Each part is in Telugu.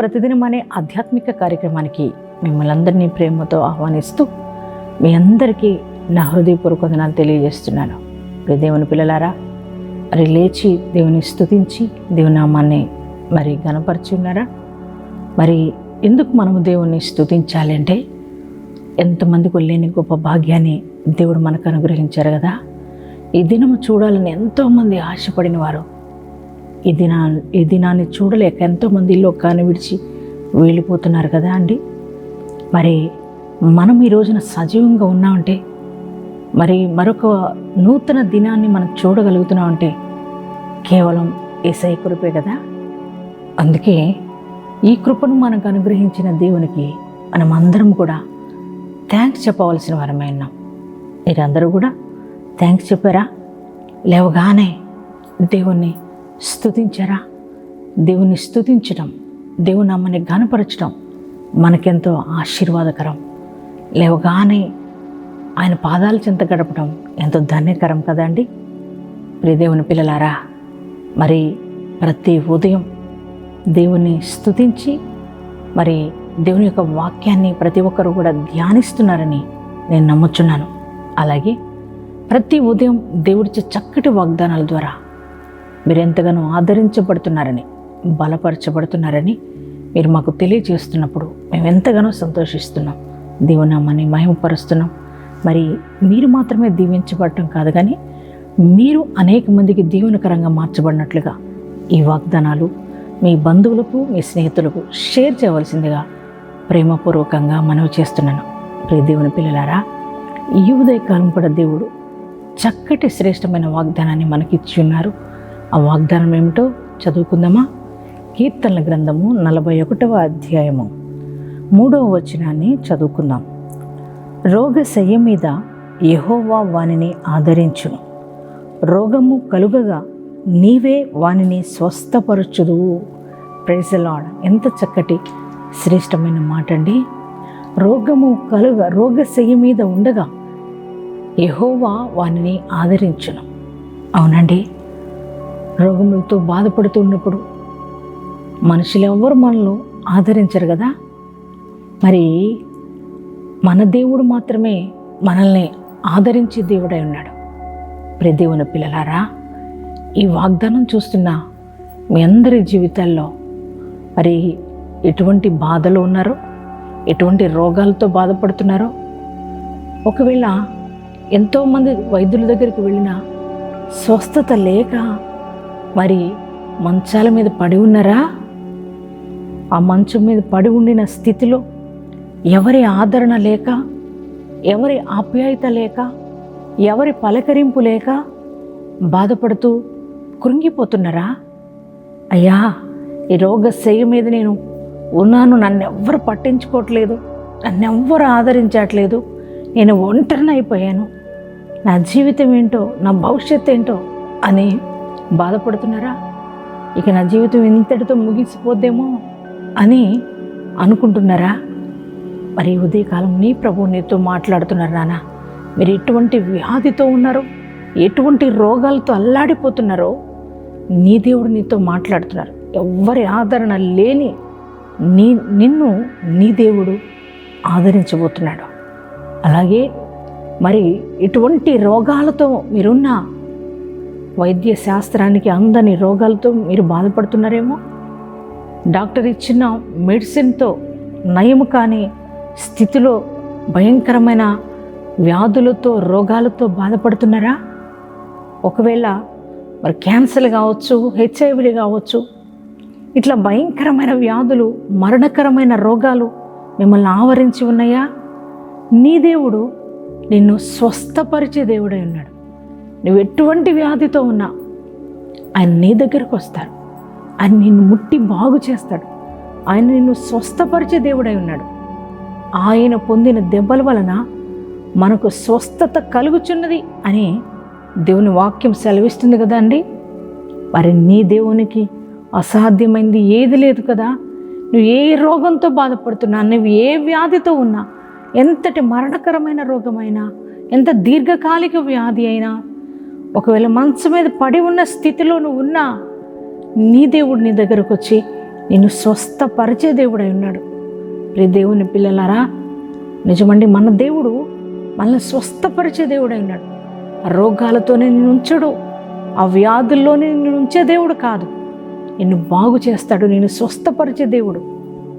ప్రతిదినం అనే ఆధ్యాత్మిక కార్యక్రమానికి మిమ్మల్ని అందరినీ ప్రేమతో ఆహ్వానిస్తూ మీ అందరికీ నా హృదయపూర్వక దినాలు తెలియజేస్తున్నాను. ప్రియ దేవుని పిల్లలారా మరి లేచి దేవుని స్థుతించి దేవునామాన్ని మరి గనపరిచి ఉన్నారా మరి ఎందుకు మనము దేవుణ్ణి స్థుతించాలంటే ఎంతమందికి లేని గొప్ప భాగ్యాన్ని దేవుడు మనకు అనుగ్రహించారు కదా? ఈ దినము చూడాలని ఎంతోమంది ఆశపడిన వారు ఈ దినా ఈ దినాన్ని చూడలేక ఎంతోమంది లోకాన్ని విడిచి వెళ్ళిపోతున్నారు కదా అండి? మరి మనం ఈ రోజున సజీవంగా ఉన్నామంటే మరి మరొక నూతన దినాన్ని మనం చూడగలుగుతున్నామంటే కేవలం ఏసై కృపే కదా? అందుకే ఈ కృపను మనకు అనుగ్రహించిన దేవునికి మనం అందరం కూడా థ్యాంక్స్ చెప్పవలసిన వారమే ఉన్నాం. మీరందరూ కూడా థ్యాంక్స్ చెప్పారా? లేవగానే దేవుణ్ణి స్థుతించరా దేవుని స్థుతించడం దేవుని నామాన్ని గానపరచడం మనకెంతో ఆశీర్వాదకరం. లేవగానే ఆయన పాదాల చెంత గడపడం ఎంతో ధన్యకరం కదండి ప్రియ దేవుని పిల్లలారా మరి ప్రతి ఉదయం దేవుని స్థుతించి మరి దేవుని యొక్క వాక్యాన్ని ప్రతి ఒక్కరు కూడా ధ్యానిస్తున్నారని నేను నమ్ముచున్నాను. అలాగే ప్రతి ఉదయం దేవుడిచ్చే చక్కటి వాగ్దానాల ద్వారా మీరెంతగానో ఆదరించబడుతున్నారని బలపరచబడుతున్నారని మీరు మాకు తెలియజేస్తున్నప్పుడు మేము ఎంతగానో సంతోషిస్తున్నాం. దేవునామాన్ని మహిమపరుస్తున్నాం. మరి మీరు మాత్రమే దీవించబడటం కాదు కానీ మీరు అనేక మందికి దీవెనకరంగా మార్చబడినట్లుగా ఈ వాగ్దానాలు మీ బంధువులకు మీ స్నేహితులకు షేర్ చేయవలసిందిగా ప్రేమపూర్వకంగా మనవి చేస్తున్నాను. ప్రియ దేవుని పిల్లలారా ఈ ఉదయకాలం కూడా దేవుడు చక్కటి శ్రేష్టమైన వాగ్దానాన్ని మనకిచ్చి ఉన్నారు. ఆ వాగ్దానం ఏమిటో చదువుకుందామా? కీర్తనల గ్రంథము నలభై ఒకటవ అధ్యాయము. మూడవ వచనాన్ని చదువుకుందాం. రోగశయ్య మీద యహోవా వానిని ఆదరించును. రోగము కలుగగా నీవే వానిని స్వస్థపరచుదువు. ప్రైజలాడ్ ఎంత చక్కటి శ్రేష్టమైన మాట అండి రోగము కలుగ రోగశయ్య మీద ఉండగా యహోవా వానిని ఆదరించును. అవునండి? రోగములతో బాధపడుతున్నప్పుడు మనుషులు ఎవ్వరు మనల్ని ఆదరించరు కదా? మరి మన దేవుడు మాత్రమే మనల్ని ఆదరించే దేవుడై ఉన్నాడు. ప్రదేవుని పిల్లలారా ఈ వాగ్దానం చూస్తున్న మీ అందరి జీవితాల్లో మరి ఎటువంటి బాధలు ఉన్నారో ఎటువంటి రోగాలతో బాధపడుతున్నారో ఒకవేళ ఎంతోమంది వైద్యుల దగ్గరికి వెళ్ళినా స్వస్థత లేక మరి మంచాల మీద పడి ఉన్నారా? ఆ మంచం మీద పడి ఉండిన స్థితిలో ఎవరి ఆదరణ లేక ఎవరి ఆప్యాయత లేక ఎవరి పలకరింపు లేక బాధపడుతూ కృంగిపోతున్నారా? అయ్యా ఈ రోగ శయ్య మీద నేను ఉన్నాను. నన్ను ఎవ్వరు పట్టించుకోవట్లేదు నన్ను ఎవ్వరు ఆదరించట్లేదు. నేను ఒంటరిని అయిపోయాను నా జీవితం ఏంటో నా భవిష్యత్తు ఏంటో అని బాధపడుతున్నారా? ఇక నా జీవితం ఇంతటితో ముగిసిపోద్దేమో అని అనుకుంటున్నారా? మరి ఉదయకాలం నీ ప్రభు నీతో మాట్లాడుతున్నారు నాన్న మీరు ఎటువంటి వ్యాధితో ఉన్నారో ఎటువంటి రోగాలతో అల్లాడిపోతున్నారో నీ దేవుడు నీతో మాట్లాడుతున్నారు. ఎవ్వరి ఆదరణ లేని నీ నిన్ను నీ దేవుడు ఆదరించబోతున్నాడు. అలాగే మరి ఎటువంటి రోగాలతో మీరున్నా వైద్య శాస్త్రానికి అందని రోగాలతో మీరు బాధపడుతున్నారేమో? డాక్టర్ ఇచ్చిన మెడిసిన్తో నయము కాని స్థితిలో భయంకరమైన వ్యాధులతో రోగాలతో బాధపడుతున్నారా? ఒకవేళ మరి క్యాన్సర్ కావచ్చు హెచ్ఐవిలు కావచ్చు ఇట్లా భయంకరమైన వ్యాధులు మరణకరమైన రోగాలు మిమ్మల్ని ఆవరించి ఉన్నాయా? నీ దేవుడు నిన్ను స్వస్థపరిచే దేవుడై ఉన్నాడు. నువ్వు ఎటువంటి వ్యాధితో ఉన్నా ఆయన నీ దగ్గరకు వస్తాడు. ఆయన నిన్ను ముట్టి బాగు చేస్తాడు. ఆయన నిన్ను స్వస్థపరిచే దేవుడై ఉన్నాడు. ఆయన పొందిన దెబ్బల వలన మనకు స్వస్థత కలుగుచున్నది అని దేవుని వాక్యం సెలవిస్తుంది కదా అండి? మరి నీ దేవునికి అసాధ్యమైంది ఏది లేదు కదా? నువ్వు ఏ రోగంతో బాధపడుతున్నా నువ్వు ఏ వ్యాధితో ఉన్నా ఎంతటి మరణకరమైన రోగమైనా ఎంత దీర్ఘకాలిక వ్యాధి అయినా ఒకవేళ మంచం మీద పడి ఉన్న స్థితిలో నువ్వు ఉన్నా నీ దేవుడు నీ దగ్గరకు వచ్చి నిన్ను స్వస్థపరిచే దేవుడై ఉన్నాడు. ప్రియ దేవుని పిల్లలారా నిజమండి మన దేవుడు మనల్ని స్వస్థపరిచే దేవుడై ఉన్నాడు. ఆ రోగాలతోనే నిన్ను ఉంచడు ఆ వ్యాధుల్లోనే నిన్ను ఉంచే దేవుడు కాదు. నిన్ను బాగు చేస్తాడు నేను స్వస్థపరిచే దేవుడు.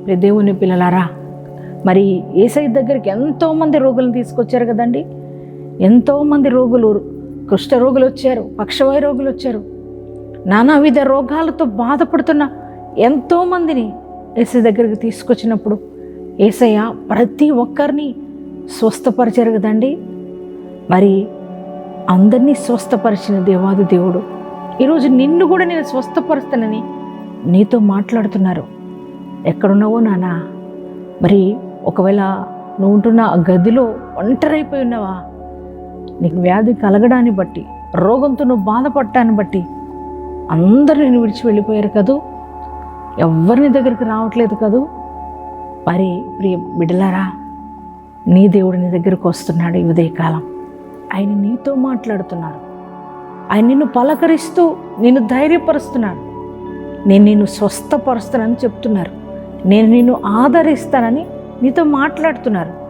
ప్రియ దేవుని పిల్లలారా మరి ఏసై దగ్గరికి ఎంతోమంది రోగులను తీసుకొచ్చారు కదండి? ఎంతోమంది రోగులు కుష్ఠ రోగులు వచ్చారు పక్షవాయు రోగులు వచ్చారు. నానావిధ రోగాలతో బాధపడుతున్న ఎంతోమందిని ఏసై దగ్గరికి తీసుకొచ్చినప్పుడు ఏసయ్య ప్రతి ఒక్కరిని స్వస్థపరిచారు కదండి మరి అందరినీ స్వస్థపరిచిన దేవాది దేవుడు. ఈరోజు నిన్ను కూడా నేను స్వస్థపరుస్తానని నీతో మాట్లాడుతున్నారు. ఎక్కడున్నావో నానా? మరి ఒకవేళ నువ్వు ఉంటున్న ఆ గదిలో ఒంటరైపోయి ఉన్నావా? నీకు వ్యాధి కలగడాన్ని బట్టి రోగంతో నువ్వు బాధపడటాన్ని బట్టి అందరూ నేను విడిచి వెళ్ళిపోయారు కదూ? ఎవరిని దగ్గరికి రావట్లేదు కదూ? మరి ప్రియ బిడ్డలారా నీ దేవుడు నీ దగ్గరకు వస్తున్నాడు ఈ ఉదయకాలం. ఆయన నీతో మాట్లాడుతున్నారు. ఆయన నిన్ను పలకరిస్తూ నిన్ను ధైర్యపరుస్తున్నాడు. నేను నిన్ను స్వస్థపరుస్తానని చెప్తున్నారు. నేను నిన్ను ఆదరిస్తానని నీతో మాట్లాడుతున్నారు.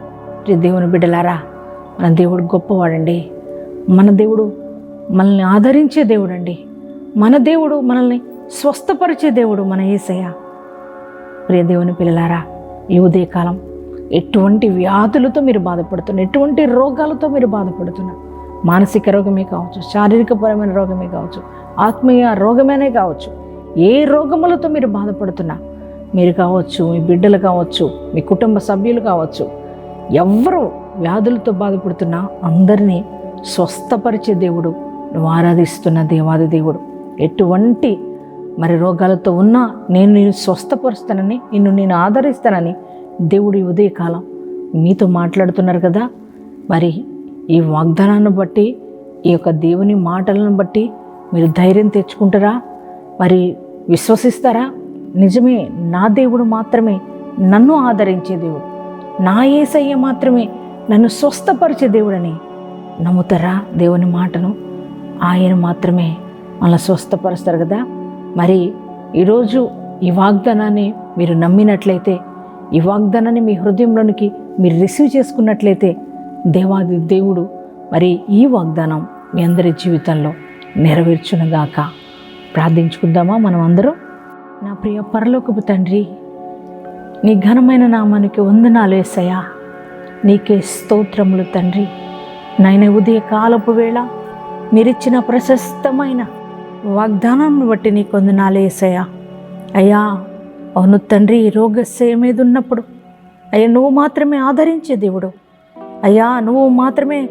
దేవుని బిడ్డలారా మన దేవుడు గొప్పవాడండి. మన దేవుడు మనల్ని ఆదరించే దేవుడు అండి మన దేవుడు మనల్ని స్వస్థపరిచే దేవుడు మన ఏసయ్య. ప్రియ దేవుని పిల్లలారా ఈ ఉదయకాలం ఎటువంటి వ్యాధులతో మీరు బాధపడుతున్నారు ఎటువంటి రోగాలతో మీరు బాధపడుతున్నారు మానసిక రోగమే కావచ్చు శారీరకపరమైన రోగమే కావచ్చు ఆత్మీయ రోగమేనే కావచ్చు ఏ రోగములతో మీరు బాధపడుతున్నా మీరు కావచ్చు మీ బిడ్డలు కావచ్చు మీ కుటుంబ సభ్యులు కావచ్చు ఎవ్వరు వ్యాధులతో బాధపడుతున్న అందరినీ స్వస్థపరిచే దేవుడు నువ్వు ఆరాధిస్తున్న దేవాది దేవుడు. ఎటువంటి మరి రోగాలతో ఉన్నా నేను నేను స్వస్థపరుస్తానని నిన్ను నేను ఆదరిస్తానని దేవుడు ఈ ఉదయకాలం మీతో మాట్లాడుతున్నారు కదా. మరి ఈ వాగ్దానాన్ని బట్టి ఈ యొక్క దేవుని మాటలను బట్టి మీరు ధైర్యం తెచ్చుకుంటారా? మరి విశ్వసిస్తారా? నిజమే నా దేవుడు మాత్రమే నన్ను ఆదరించే దేవుడు. నా ఏసయ్య మాత్రమే నన్ను స్వస్థపరిచే దేవుడని నమ్ముతారా? దేవుని మాటను? ఆయన మాత్రమే మళ్ళీ స్వస్థపరుస్తారు కదా? మరి ఈరోజు ఈ వాగ్దానాన్ని మీరు నమ్మినట్లయితే ఈ వాగ్దానాన్ని మీ హృదయంలోనికి మీరు రిసీవ్ చేసుకున్నట్లయితే దేవాది దేవుడు మరి ఈ వాగ్దానం మీ అందరి జీవితంలో నెరవేర్చునుగాక. ప్రార్థించుకుందామా మనం అందరం నా ప్రియ పరలోకపు తండ్రి నీ ఘనమైన నామానికి వందనాలు వేసయ్యా నీకే స్తోత్రములు తండ్రి. నాయన ఉదయ కాలపు వేళ మీరిచ్చిన ప్రశస్తమైన వాగ్దానాన్ని బట్టి నీకు వందనాలు వేసయ్యా అయ్యా అవును తండ్రి రోగశయ మీద ఉన్నప్పుడు అయ్యా నువ్వు మాత్రమే ఆదరించే దేవుడు. అయ్యా నువ్వు మాత్రమే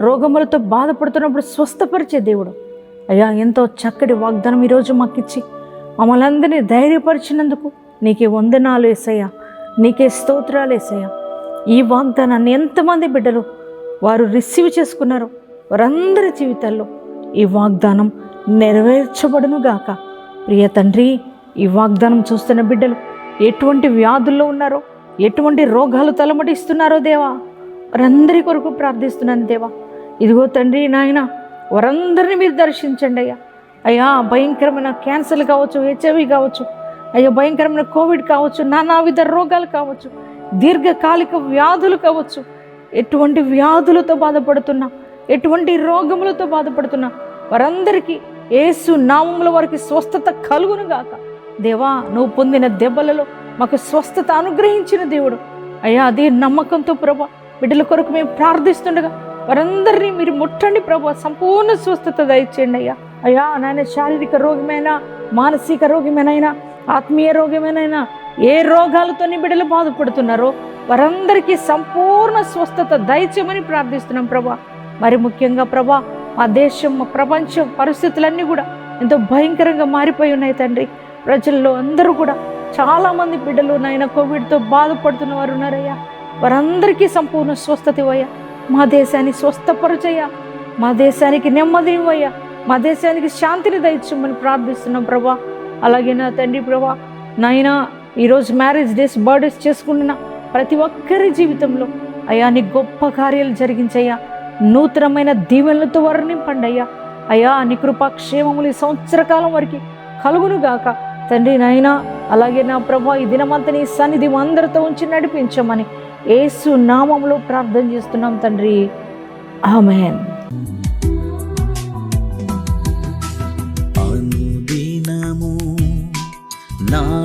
రోగములతో బాధపడుతున్నప్పుడు స్వస్థపరిచే దేవుడు. అయ్యా ఎంతో చక్కటి వాగ్దానం ఈరోజు మాకిచ్చి మమ్మల్ని అందరినీ ధైర్యపరిచినందుకు నీకే వందనాలు వేసయ్యా నీకే స్తోత్రాలు వేసయ్యా ఈ వాగ్దానాన్ని ఎంతమంది బిడ్డలు వారు రిసీవ్ చేసుకున్నారు వారందరి జీవితాల్లో ఈ వాగ్దానం నెరవేర్చబడునుగాక ప్రియ తండ్రి ఈ వాగ్దానం చూస్తున్న బిడ్డలు ఎటువంటి వ్యాధుల్లో ఉన్నారో ఎటువంటి రోగాలు తలమటిస్తున్నారో దేవా వారందరి కొరకు ప్రార్థిస్తున్నాను దేవా. ఇదిగో తండ్రి నాయన వారందరిని మీరు దర్శించండి అయ్యా. అయ్యా భయంకరమైన క్యాన్సర్ కావచ్చు హెచ్ఐవి కావచ్చు అయ్యా భయంకరమైన కోవిడ్ కావచ్చు నానావిధ రోగాలు కావచ్చు దీర్ఘకాలిక వ్యాధులు కావచ్చు. ఎటువంటి వ్యాధులతో బాధపడుతున్నా ఎటువంటి రోగములతో బాధపడుతున్నా వారందరికీ ఏసు నామముల వారికి స్వస్థత కలుగును గాక. దేవా నువ్వు పొందిన దెబ్బలలో మాకు స్వస్థత అనుగ్రహించిన దేవుడు. అయ్యా అదే నమ్మకంతో ప్రభా బిడ్డల కొరకు మేము ప్రార్థిస్తుండగా వారందరినీ మీరు ముట్టండి ప్రభా సంపూర్ణ స్వస్థత దయచేయండి అయ్యా. అయ్యా నాయన శారీరక రోగమైనా మానసిక రోగమేనైనా ఆత్మీయ రోగమేనైనా ఏ రోగాలతో నీ బిడ్డలు బాధపడుతున్నారో వారందరికీ సంపూర్ణ స్వస్థత దయచేయమని ప్రార్థిస్తున్నాం ప్రభా. మరి ముఖ్యంగా ప్రభా మా దేశం మా ప్రపంచం పరిస్థితులన్నీ కూడా ఎంతో భయంకరంగా మారిపోయి ఉన్నాయి తండ్రి. ప్రజల్లో అందరూ కూడా చాలామంది బిడ్డలు నాయన కోవిడ్తో బాధపడుతున్న వారు ఉన్నారయ్యా. వారందరికీ సంపూర్ణ స్వస్థత ఇవ్వయ్యా. మా దేశాన్ని స్వస్థపరచయ్యా. మా దేశానికి నెమ్మది ఇవ్వయ్యా. మా దేశానికి శాంతిని దయచేయమని ప్రార్థిస్తున్నాం ప్రభా. అలాగే నా తండ్రి ప్రభా నాయనా ఈరోజు మ్యారేజ్ డేస్ బర్త్డేస్ చేసుకుంటున్న ప్రతి ఒక్కరి జీవితంలో అయ్యా నీ గొప్ప కార్యాలు జరిగించయ్యా. నూతనమైన దీవెనలతో వర్ణింపండి అయ్యా అయ్యా నీ కృపాక్షేమములు ఈ సంవత్సర కాలం వరకు కలుగును గాక తండ్రి నాయనా అలాగే నా ప్రభా ఈ దినమంతా నీ సన్నిధి అందరితో ఉంచి నడిపించమని ఏసు నామంలో ప్రార్థన చేస్తున్నాం తండ్రి. ఆమెన్. నా